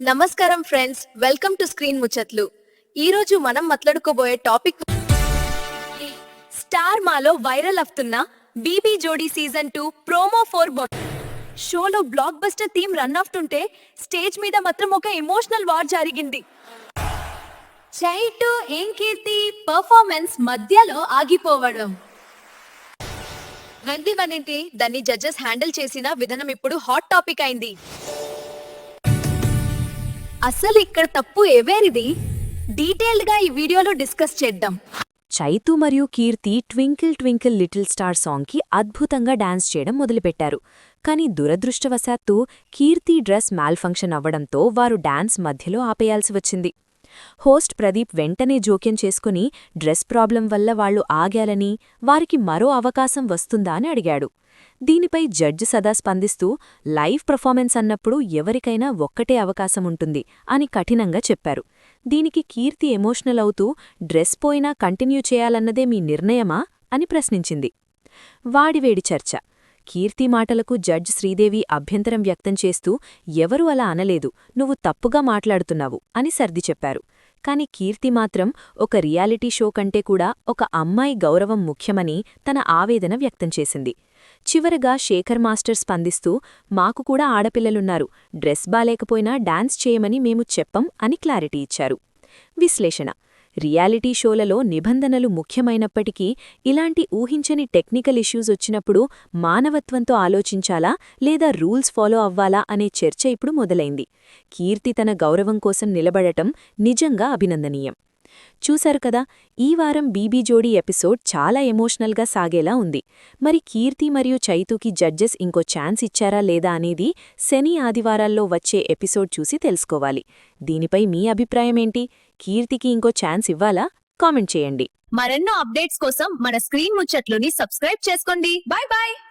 నమస్కారం friends welcome to screen ముచ్చట్లు ఈ రోజు మనం మాట్లాడుకోబోయే టాపిక్ స్టార్ మాలో వైరల్ అవుతున్న BB Jodi season two promo four షోలో బ్లాక్ బస్టర్ థీమ్ రన్ అవుతుంటే స్టేజ్ మీద మాత్రం ఒక ఎమోషనల్ వార్ జరిగింది. చైటు ఏం కీర్తి పర్ఫార్మెన్స్ మధ్యలో ఆగిపోవడం. వన్నిటి దాన్ని జడ్జెస్ హ్యాండిల్ చేసిన విధానం ఇప్పుడు హాట్ టాపిక్ అయింది. అసలు ఇక్కడ తప్పు ఎవరిది? డీటెయిల్డ్గా ఈ వీడియోలో డిస్కస్ చేద్దాం. చైతు మరియు Keerthi twinkle twinkle little star సాంగ్కి అద్భుతంగా డాన్స్ చేయడం మొదలుపెట్టారు. కానీ దురదృష్టవశాత్తు కీర్తి డ్రెస్ మ్యాల్ఫంక్షన్ అవ్వడంతో వారు డాన్స్ మధ్యలో ఆపేయాల్సి వచ్చింది. హోస్ట్ ప్రదీప్ వెంటనే జోక్యం చేసుకుని డ్రెస్ ప్రాబ్లం వల్ల వాళ్ళు ఆగాలని వారికి మరో అవకాశం వస్తుందా? అని అడిగాడు. దీనిపై జడ్జి సదా స్పందిస్తూ లైవ్ పర్ఫార్మెన్స్ అన్నప్పుడు ఎవరికైనా ఒక్కటే అవకాశం ఉంటుంది అని కఠినంగా చెప్పారు. దీనికి కీర్తి ఎమోషనల్ అవుతూ డ్రెస్ పోయినా కంటిన్యూ చేయాలన్నదే మీ నిర్ణయమా? అని ప్రశ్నించింది. వాడివేడి చర్చ. కీర్తి మాటలకు జడ్జ్ శ్రీదేవి అభ్యంతరం వ్యక్తం చేస్తూ ఎవరూ అలా అనలేదు నువ్వు తప్పుగా మాట్లాడుతున్నావు అని సర్ది చెప్పారు. కాని కీర్తి మాత్రం ఒక రియాలిటీ షో కంటే కూడా ఒక అమ్మాయి గౌరవం ముఖ్యమని తన ఆవేదన వ్యక్తం చేసింది. చివరగా శేఖర్ మాస్టర్ స్పందిస్తూ మాకు కూడా ఆడపిల్లలున్నారు డ్రెస్ బాలేకపోయినా డాన్స్ చేయమని మేము చెప్పం అని క్లారిటీ ఇచ్చారు. విశ్లేషణ. రియాలిటీ షోలలో నిబంధనలు ముఖ్యమైనప్పటికీ ఇలాంటి ఊహించని టెక్నికల్ ఇష్యూస్ వచ్చినప్పుడు మానవత్వంతో ఆలోచించాలా లేదా రూల్స్ ఫాలో అవ్వాలా అనే చర్చ ఇప్పుడు మొదలైంది. కీర్తి తన గౌరవం కోసం నిలబడటం నిజంగా అభినందనీయం. చూశారు కదా ఈ వారం బీబీ జోడీ ఎపిసోడ్ చాలా ఎమోషనల్గా సాగేలా ఉంది. మరి కీర్తి మరియు చైతుకి జడ్జెస్ ఇంకో ఛాన్స్ ఇచ్చారా లేదా అనేది శని ఆదివారాల్లో వచ్చే ఎపిసోడ్ చూసి తెలుసుకోవాలి. దీనిపై మీ అభిప్రాయమేంటి కీర్తికి ఇంకో ఛాన్స్ ఇవ్వాలా? కామెంట్ చేయండి. మరెన్నో అప్డేట్స్ కోసం మన స్క్రీన్ ముచ్చట్లుని సబ్స్క్రైబ్ చేసుకోండి. Bye bye!